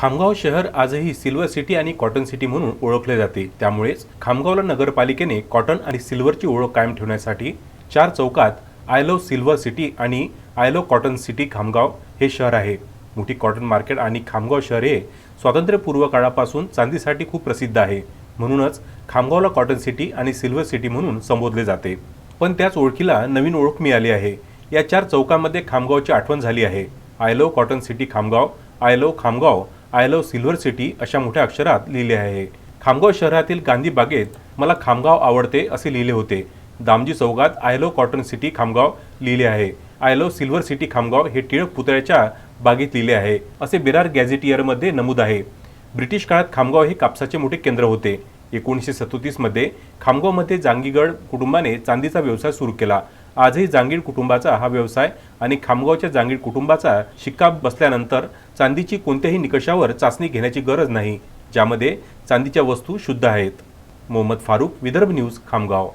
खामगाव शहर आजही silver city आणि कॉटन सिटी म्हणून ओळखले जाते. त्यामुळेच खामगावला नगरपालिकेने कॉटन आणि सिल्वरची ओळख कायम ठेवण्यासाठी चार चौकात आय लव सिल्वर सिटी आणि I love cotton city Khamgaon हे शहर आहे. मोठी कॉटन मार्केट आणि खामगाव शहर हे स्वातंत्र्यपूर्व काळापासून चांदीसाठी खूप प्रसिद्ध आहे. म्हणूनच खामगावला कॉटन सिटी आणि सिल्वर सिटी म्हणून संबोधले जाते. पण त्याच ओळखीला नवीन ओळख मिळाली आहे. या चार चौकांमध्ये खामगावची आठवण झाली आहे. I love cotton city Khamgaon I love Khamgaon I love silver city अशा मोठ्या अक्षरात लिहिले आहे. खामगाव शहरातील गांधी बागेत मला खामगाव आवडते असे लिहिले होते. दामजी चौकात I love cotton city Khamgaon लिहिले आहे. I love silver city Khamgaon हे टिळक पुतळ्याच्या बागेत लिहिले आहे असे बिरार गॅझेटियरमध्ये नमूद आहे. ब्रिटिश काळात खामगाव हे कापसाचे मोठे केंद्र होते. एकोणीसशे सदोतीसमध्ये खामगावमध्ये जांगीगड कुटुंबाने चांदीचा व्यवसाय सुरू केला. आजही जांगीड कुटुंबाचा हा व्यवसाय आणि खामगावच्या जांगीड कुटुंबाचा शिक्का बसल्यानंतर चांदीची कोणत्याही निकषावर चाचणी घेण्याची गरज नाही ज्यामध्ये चांदीच्या वस्तू शुद्ध आहेत. मोहम्मद फारूक विदर्भ न्यूज खामगाव.